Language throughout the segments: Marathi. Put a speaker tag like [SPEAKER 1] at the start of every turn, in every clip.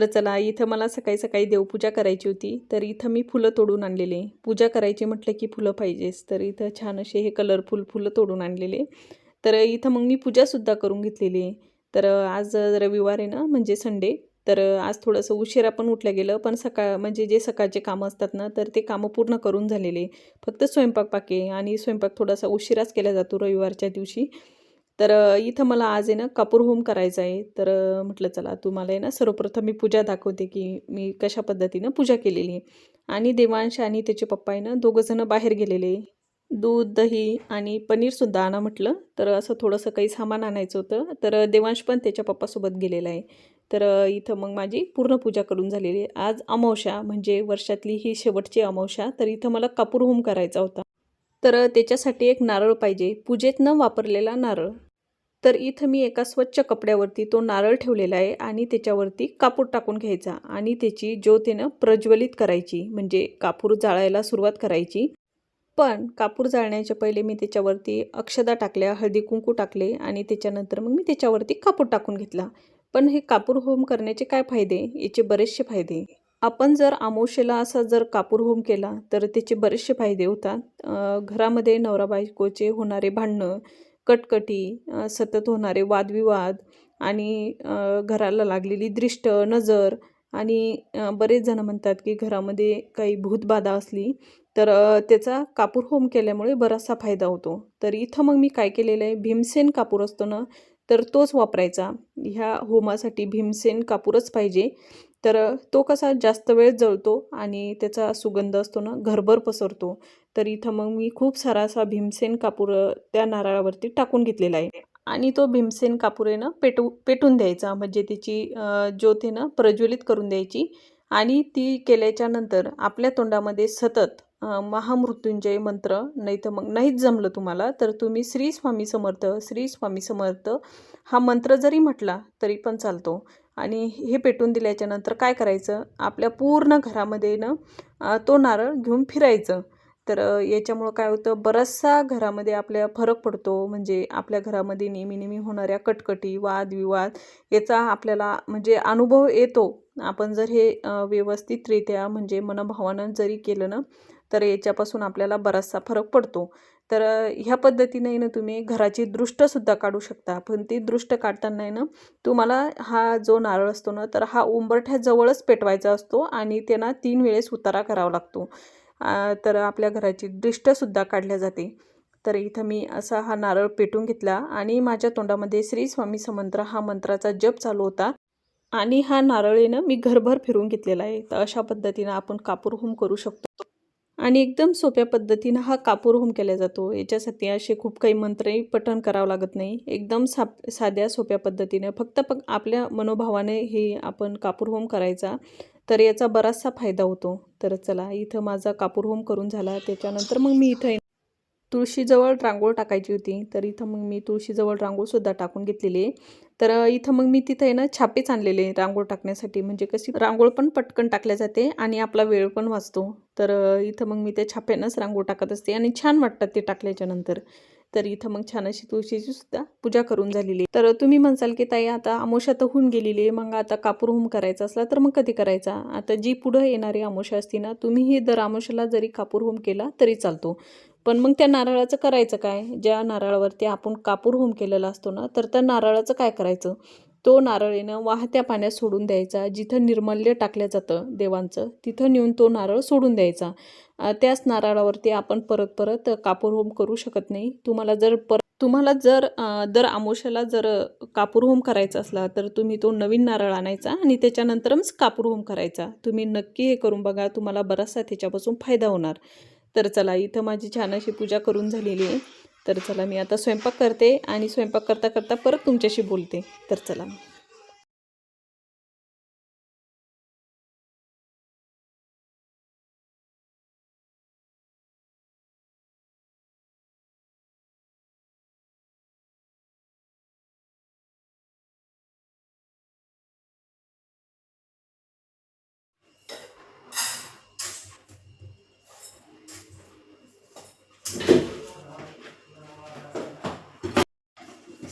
[SPEAKER 1] तर चला इथं मला सकाळी सकाळी देवपूजा करायची होती. तर इथं मी फुलं तोडून आणलेले. पूजा करायची म्हटलं की फुलं पाहिजेच तर इथं छान असे हे कलरफुल फुलं तोडून आणलेले. तर इथं मग मी पूजासुद्धा करून घेतलेली. तर आज रविवार आहे ना म्हणजे संडे तर आज थोडंसं उशिरा पण उठलं गेलं पण सकाळ म्हणजे जे सकाळचे कामं असतात ना तर ते कामं पूर्ण करून झालेले. फक्त स्वयंपाक पाके आणि स्वयंपाक थोडासा उशिराच केला जातो रविवारच्या दिवशी. तर इथं मला आज आहे ना कापूर होम करायचा आहे. तर म्हटलं चला तुम्हाला आहे ना सर्वप्रथम मी पूजा दाखवते की मी कशा पद्धतीनं पूजा केलेली आहे. आणि देवांश आणि त्याचे पप्पा आहे ना दोघंजणं बाहेर गेलेले दूध दही आणि पनीरसुद्धा आणा म्हटलं. तर असं थोडंसं काही सामान आणायचं होतं. तर देवांश पण त्याच्या पप्पासोबत गेलेला आहे. तर इथं मग माझी पूर्ण पूजा करून झालेली आहे. आज अमावशा म्हणजे वर्षातली ही शेवटची अमावशा तर इथं मला कापूर होम करायचा होता. तर त्याच्यासाठी एक नारळ पाहिजे. पूजेत न वापरलेला नारळ. तर इथं मी एका स्वच्छ कपड्यावरती तो नारळ ठेवलेला आहे आणि त्याच्यावरती कापूर टाकून घ्यायचा आणि त्याची ज्योतीनं प्रज्वलित करायची म्हणजे कापूर जाळायला सुरुवात करायची. पण कापूर जाळण्याच्या पहिले मी त्याच्यावरती अक्षदा टाकल्या हळदी कुंकू टाकले आणि त्याच्यानंतर मग मी त्याच्यावरती कापूर टाकून घेतला. पण हे कापूर होम करण्याचे काय फायदे? याचे बरेचसे फायदे. आपण जर आमोशेला असा जर कापूर होम केला तर त्याचे बरेचसे फायदे होतात. घरामध्ये नवरा बायकोचे होणारे भांडणं कटकटी सतत होणारे वादविवाद आणि घराला लागलेली दृष्ट नजर आणि बरेच जण म्हणतात की घरामध्ये काही भूतबाधा असली तर त्याचा कापूर होम केल्यामुळे बराचसा फायदा होतो. तर इथं मग मी काय केलेलं आहे? भीमसेन कापूर असतो ना तर तोच वापरायचा. ह्या होमासाठी भीमसेन कापूरच पाहिजे. तर तो कसा जास्त वेळ जळतो आणि त्याचा सुगंध असतो ना घरभर पसरतो तर इथं मग मी खूप सारा असा भीमसेन कापूर त्या नारळावरती टाकून घेतलेला आहे. आणि तो भीमसेन कापूर पेटू पेटून द्यायचा म्हणजे त्याची अ, ज्योत आहे ना प्रज्वलित करून द्यायची. आणि ती केल्याच्यानंतर आपल्या तोंडामध्ये सतत महामृत्युंजय मंत्र नाही तर मग नाहीच जमलं तुम्हाला तर तुम्ही श्री स्वामी समर्थ श्री स्वामी समर्थ हा मंत्र जरी म्हटला तरी पण चालतो. आणि हे पेटून दिल्याच्या नंतर काय करायचं? आपल्या पूर्ण घरामध्ये ना तो नारळ घेऊन फिरायचं. तर याच्यामुळं काय होतं? बराचसा घरामध्ये आपल्या फरक पडतो. म्हणजे आपल्या घरामध्ये नेहमी नेहमी होणाऱ्या कटकटी वादविवाद याचा आपल्याला म्हणजे अनुभव येतो. आपण जर हे व्यवस्थितरित्या म्हणजे मनभावानं जरी केलं ना तर याच्यापासून आपल्याला बराचसा फरक पडतो. तर ह्या पद्धतीने ना तुम्ही घराची दृष्टसुद्धा काढू शकता. पण ती दृष्ट काढताना ना तुम्हाला हा जो नारळ असतो ना तर हा उंबरठ्याजवळच पेटवायचा असतो आणि त्यांना तीन वेळेस उतारा करावा लागतो. तर आपल्या घराची दृष्टसुद्धा काढल्या जाते. तर इथं मी असा हा नारळ पेटून घेतला आणि माझ्या तोंडामध्ये श्री स्वामी समंत्र हा मंत्राचा जप चालू होता आणि हा नारळीनं मी घरभर फिरून घेतलेला आहे. तर अशा पद्धतीनं आपण कापूर होम करू शकतो. आणि एकदम सोप्या पद्धतीनं हा कापूर होम केला जातो. याच्यासाठी असे खूप काही मंत्रही पठण करावं लागत नाही. एकदम साप साध्या सोप्या पद्धतीनं. फक्त प आपल्या मनोभावाने हे आपण कापूर होम करायचा तर याचा बराचसा फायदा होतो. तर चला इथं माझा कापूर होम करून झाला. त्याच्यानंतर मग मी इथं तुळशीजवळ रांगोळ टाकायची होती. तर इथं मग मी तुळशीजवळ रांगोळसुद्धा टाकून घेतलेली आहे. तर इथं मग मी तिथं आहे ना छापेच आणलेले रांगोळ टाकण्यासाठी. म्हणजे कशी रांगोळ पण पटकन टाकल्या जाते आणि आपला वेळ पण वाचतो. तर इथं मग मी त्या छाप्यानंच रांगोळ टाकत असते आणि छान वाटतात ते टाकल्याच्या नंतर. तर इथं मग छान अशी तुळशीची सुद्धा पूजा करून झालेली तर तुम्ही म्हणसाल की ताई आता अमोशा तर होऊन गेलेली आहे. मग आता कापूर होम करायचा असला तर मग कधी करायचा? आता जी पुढं येणारी अमोशा असती ना तुम्ही ही दर अमोशाला जरी कापूर होम केला तरी चालतो. पण मग त्या नारळाचं करायचं काय? ज्या नारळावरती आपण कापूर होम केलेला असतो ना तर त्या नारळाचं काय करायचं? तो नारळीनं वाहत्या पाण्यात सोडून द्यायचा. जिथं निर्मल्य टाकलं जातं देवांचं तिथं नेऊन तो नारळ सोडून द्यायचा. त्याच नारळावरती आपण परत परत कापूर होम करू शकत नाही. तुम्हाला जर परत तुम्हाला जर दर आमोशाला जर कापूर होम करायचा असला तर तुम्ही तो नवीन नारळ आणायचा आणि त्याच्यानंतरच कापूर होम करायचा. तुम्ही नक्की हे करून बघा तुम्हाला बराचसा त्याच्यापासून फायदा होणार. तर चला इथं माझी छान अशी पूजा करून झालेली आहे. तर चला मी आता स्वयंपाक करते आणि स्वयंपाक करता करता परत तुमच्याशी बोलते. तर चला.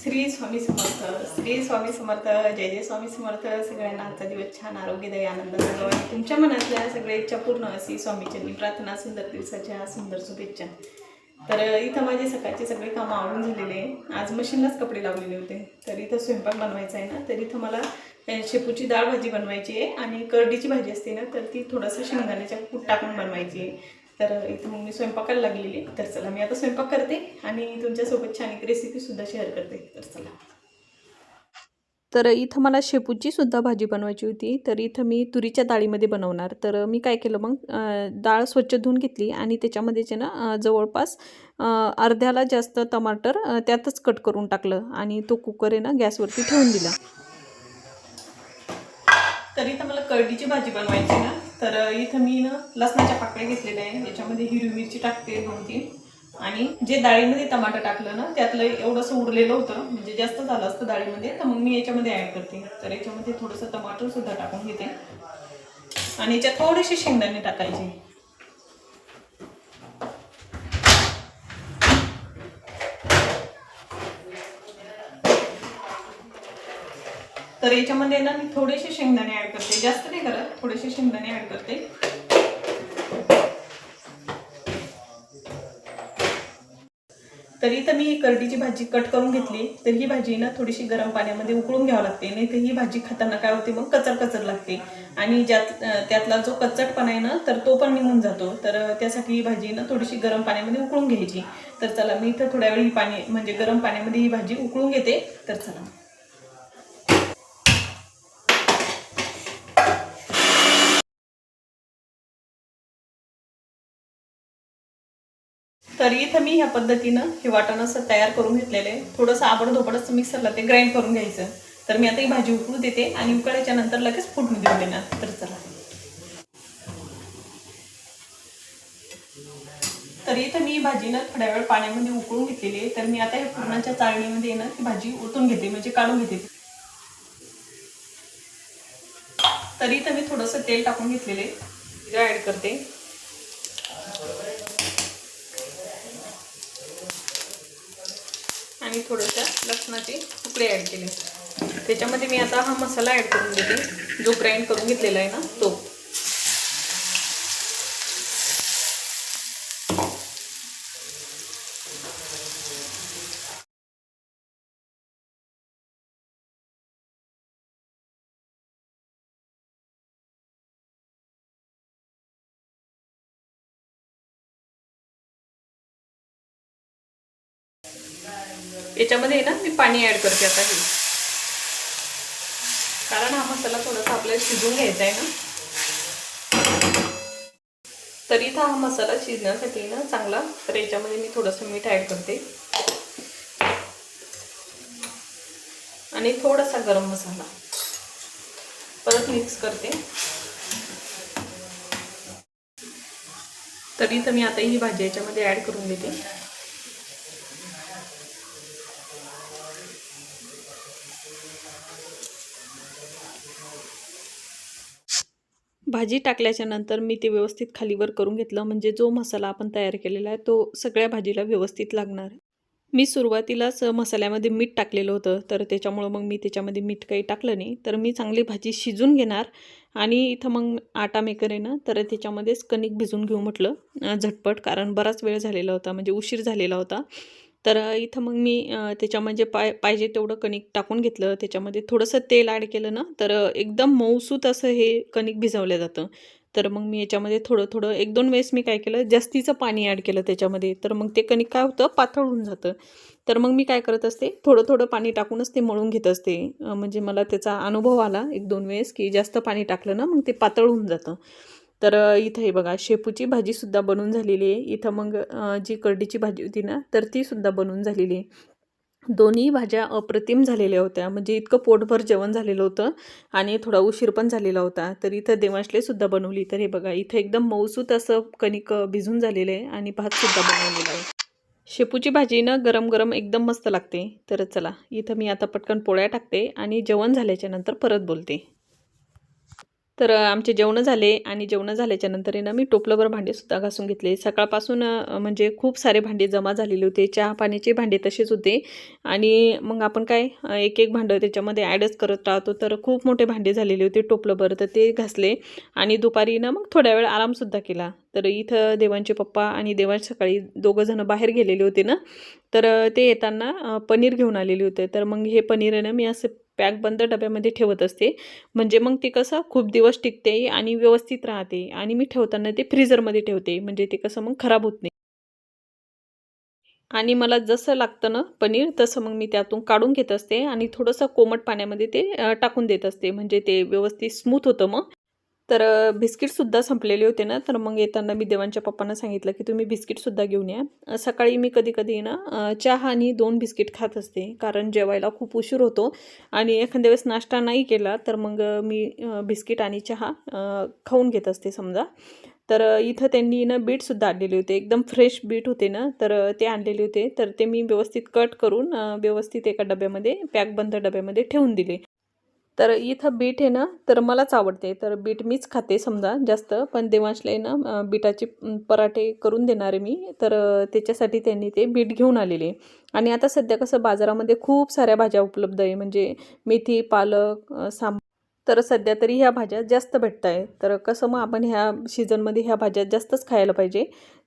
[SPEAKER 1] श्री स्वामी समर्थ श्री स्वामी समर्थ जय जय स्वामी समर्थ. सगळ्यांना आजचा दिवस छान आरोग्यदायी आनंद झालो आणि तुमच्या मनातल्या सगळ्या इच्छा पूर्ण अशी स्वामीचरणी प्रार्थना सुंदर दिवसाच्या सुंदर शुभेच्छा. तर इथं माझे सकाळचे सगळे कामं आवडून झालेले आज मशीनलाच कपडे लावलेले होते. तर इथं स्वयंपाक बनवायचा आहे ना तर इथं मला शेपूची डाळ भाजी बनवायची आहे आणि करडीची भाजी असते ना तर ती थोडंसं शेंगदाण्याच्या कूट टाकून बनवायची आहे. तर इथं मग मी स्वयंपाकाला लागलेली. तर चला मी आता स्वयंपाक करते आणि तुमच्यासोबत छान एक रेसिपीसुद्धा शेअर करते. तर चला. तर इथं मला शेपूची सुद्धा भाजी बनवायची होती. तर इथं मी तुरीच्या डाळीमध्ये बनवणार. तर मी काय केलं मग डाळ स्वच्छ धुवून घेतली आणि त्याच्यामध्येच आहे ना जवळपास अर्ध्याला जास्त टमाटर त्यातच कट करून टाकलं आणि तो कुकर आहे ना गॅसवरती ठेवून दिला. तर इथं मला करडीची भाजी बनवायची ना. तर इथं मी ना लसणाच्या पाकळ्या घेतलेल्या आहे याच्यामध्ये हिरवी मिरची टाकते दोन तीन. आणि जे डाळीमध्ये टमाटर टाकलं ना त्यातलं एवढंसं उरलेलं होतं. म्हणजे जास्त झालं असतं डाळीमध्ये तर मग मी याच्यामध्ये ॲड करते. तर याच्यामध्ये थोडंसं टमाटरसुद्धा टाकून घेते. आणि याच्यात थोडेसे शेंगदाणे टाकायचे. तर याच्यामध्ये ना मी थोडेसे शेंगदाणे ॲड करते. जास्त नाही करत थोडेसे शेंगदाणे ॲड करते. तर इथं मी करडीची भाजी कट करून घेतली. तर ही भाजी ना थोडीशी गरम पाण्यामध्ये उकळून घ्यावी लागते. नाही तर ही भाजी खाताना काय होते मग कचर कचर लागते. आणि ज्यात त्यातला जो कच्चटपणा आहे ना तर तो पण निघून जातो. तर त्यासाठी ही भाजी ना थोडीशी गरम पाण्यामध्ये उकळून घ्यायची. तर चला मी इथं थोड्या वेळ ही पाणी म्हणजे गरम पाण्यामध्ये ही भाजी उकळून घेते. तर चला. तर इथं मी ह्या पद्धतीनं हे वाटण असं तयार करून घेतलेलं आहे. थोडंसं आबडधोबड मिक्सरला ते ग्राइंड करून घ्यायचं. तर मी आता ही भाजी उकळू देते आणि उकळायच्या नंतर लगेच फुटून देऊन देणार. तर चला. तर इथं मी भाजी ना थोड्या वेळ पाण्यामध्ये उकळून घेतलेली आहे. तर मी आता हे पुरणाच्या चाळणीमध्ये ना ही भाजी ओतून घेते म्हणजे काढून घेते. तर इथं मी थोडंसं तेल टाकून घेतलेले ॲड करते. आणि थोडंसं लसणाचे तुकडे ॲड केले. त्याच्यामध्ये मी आता हा मसाला ॲड करून देते. जो ग्राइंड करून घेतलेला आहे ना तो. याच्यामध्ये ना मी पाणी ॲड करते आता हे. कारण हा मसाला थोडासा आपल्याला शिजवून घ्यायचा आहे ना. तर इथं हा मसाला शिजण्यासाठी ना चांगला तर याच्यामध्ये मी थोडंसं मीठ ॲड करते. आणि थोडासा गरम मसाला. परत मिक्स करते. तरी तर मी आता ही भाजी याच्यामध्ये ॲड करून देते. भाजी टाकल्याच्या नंतर मी ते व्यवस्थित खालीवर करून घेतलं. म्हणजे जो मसाला आपण तयार केलेला आहे तो सगळ्या भाजीला व्यवस्थित लागणार मी सुरुवातीलाच मसाल्यामध्ये मीठ टाकलेलं होतं. तर त्याच्यामुळं मग मी त्याच्यामध्ये मीठ काही टाकलं नाही. तर मी चांगली भाजी शिजून घेणार आणि इथं मग आटा मेकर आहे ना तर त्याच्यामध्येच कणिक भिजून घेऊ म्हटलं. झटपट कारण बराच वेळ झालेला होता. म्हणजे उशीर झालेला होता. तर इथं मग मी त्याच्यामध्ये त्याच्या म्हणजे पाय पाहिजे तेवढं कणिक टाकून घेतलं. त्याच्यामध्ये थोडंसं तेल ॲड केलं ना तर एकदम मऊसूत असं हे कणिक भिजवलं जातं. तर मग मी याच्यामध्ये थोडं थोडं एक दोन वेळेस मी काय केलं जास्तीचं पाणी ॲड केलं त्याच्यामध्ये. तर मग ते कणिक काय होतं पातळ होऊन जातं. तर मग मी काय करत असते थोडं थोडं पाणी टाकूनच ते मळून घेत असते. म्हणजे मला त्याचा अनुभव आला एक दोन वेळेस की जास्त पाणी टाकलं ना मग ते पातळ होऊन जातं. तर इथं हे बघा शेपूची भाजीसुद्धा बनवून झालेली आहे. इथं मग जी करडीची भाजी होती ना तर तीसुद्धा बनवून झालेली आहे. दोन्ही भाज्या अप्रतिम झालेल्या होत्या. म्हणजे इतकं पोटभर जेवण झालेलं होतं आणि थोडा उशीर पण झालेला होता. तर इथं देवांशलेसुद्धा बनवली. तर हे बघा इथं एकदम मऊसूत असं कणिक भिजून झालेलं आहे आणि भातसुद्धा बनवलेला आहे. शेपूची भाजी ना गरम गरम एकदम मस्त लागते. तर चला इथं मी आता पटकन पोळ्या टाकते आणि जेवण झाल्याच्यानंतर परत बोलते. तर आमचे जेवणं झाले आणि जेवणं झाल्याच्यानंतर ना मी टोपलंभर भांडेसुद्धा घासून घेतले. सकाळपासून म्हणजे खूप सारे भांडे जमा झालेले होते. चहा पाण्याचे भांडे तसेच होते. आणि मग आपण काय एक एक भांडं त्याच्यामध्ये ॲडच करत राहतो. तर खूप मोठे भांडे झालेले होते टोपलंभर. तर ते घासले आणि दुपारी ना मग थोड्या वेळ आरामसुद्धा केला. तर इथं देवांचे पप्पा आणि देवांश सकाळी दोघं जणं बाहेर गेलेले होते ना. तर ते येताना पनीर घेऊन आलेले होते. तर मग हे पनीर आहे ना मी असं पॅक बंद डब्यामध्ये ठेवत असते. म्हणजे मग ते कसं खूप दिवस टिकते आणि व्यवस्थित राहते आणि मी ठेवताना ते फ्रीजरमध्ये ठेवते. म्हणजे ते कसं मग खराब होत नाही. आणि मला जसं लागतं ना पनीर तसं मग मी त्यातून काढून घेत असते आणि थोडंसं कोमट पाण्यामध्ये ते टाकून देत असते. म्हणजे ते व्यवस्थित स्मूथ होतं मग. तर बिस्किटसुद्धा संपलेले होते ना तर मग येताना मी देवांच्या पप्पांना सांगितलं की तुम्ही बिस्किटसुद्धा घेऊन या. सकाळी मी कधी कधी ना चहा आणि दोन बिस्किट खात असते कारण जेवायला खूप उशीर होतो आणि एखाद्या वेळेस नाश्ता नाही केला तर मग मी बिस्किट आणि चहा खाऊन घेत असते समजा. तर इथं त्यांनी ना बीटसुद्धा आणलेले होते एकदम फ्रेश बीट होते ना तर ते आणलेले होते. तर ते मी व्यवस्थित कट करून व्यवस्थित एका डब्यामध्ये पॅकबंद डब्यामध्ये ठेवून दिले. तर इथं बीट आहे ना तर मलाच आवडते. तर बीट मीच खाते समजा जास्त पण देवांशला आहे ना बीटाचे पराठे करून देणार आहे मी. तर त्याच्यासाठी त्यांनी ते बीट घेऊन आलेले. आणि आता सध्या कसं बाजारामध्ये खूप साऱ्या भाज्या उपलब्ध आहे. म्हणजे मेथी पालक सांब तर सध्या तरी ह्या भाज्या जास्त भेटत आहे तर कसं मग आपण ह्या सीझनमध्ये ह्या भाज्या जास्तच खायला पाहिजे.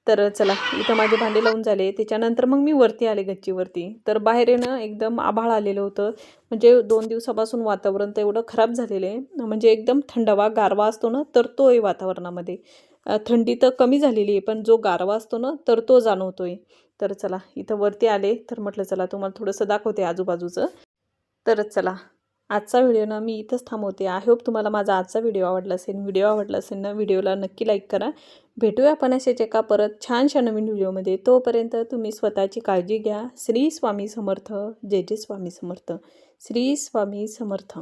[SPEAKER 1] तर चला इथं माझे भांडे लावून झाले. त्याच्यानंतर मग मी वरती आले गच्चीवरती. तर बाहेर येणं एकदम आभाळ आलेलं होतं. म्हणजे दोन दिवसापासून वातावरण तर एवढं खराब झालेलं आहे. म्हणजे एकदम थंडावा गारवा असतो ना तर तो आहे वातावरणामध्ये. थंडी तर कमी झालेली आहे पण जो गारवा असतो ना तर तो जाणवतो आहे तर चला इथं वरती आले. तर म्हटलं चला तुम्हाला थोडंसं दाखवते आजूबाजूचं. तर चला आजचा व्हिडिओ ना मी इथंच थांबवते. आय होप तुम्हाला माझा आजचा व्हिडिओ आवडला असेल. व्हिडिओ आवडला असेल ना व्हिडिओला नक्की लाईक करा. भेटूया आपण असेच एका परत छानशा नवीन व्हिडिओमध्ये. तोपर्यंत तुम्ही स्वतःची काळजी घ्या. श्री स्वामी समर्थ. जय जय स्वामी समर्थ. श्री स्वामी समर्थ.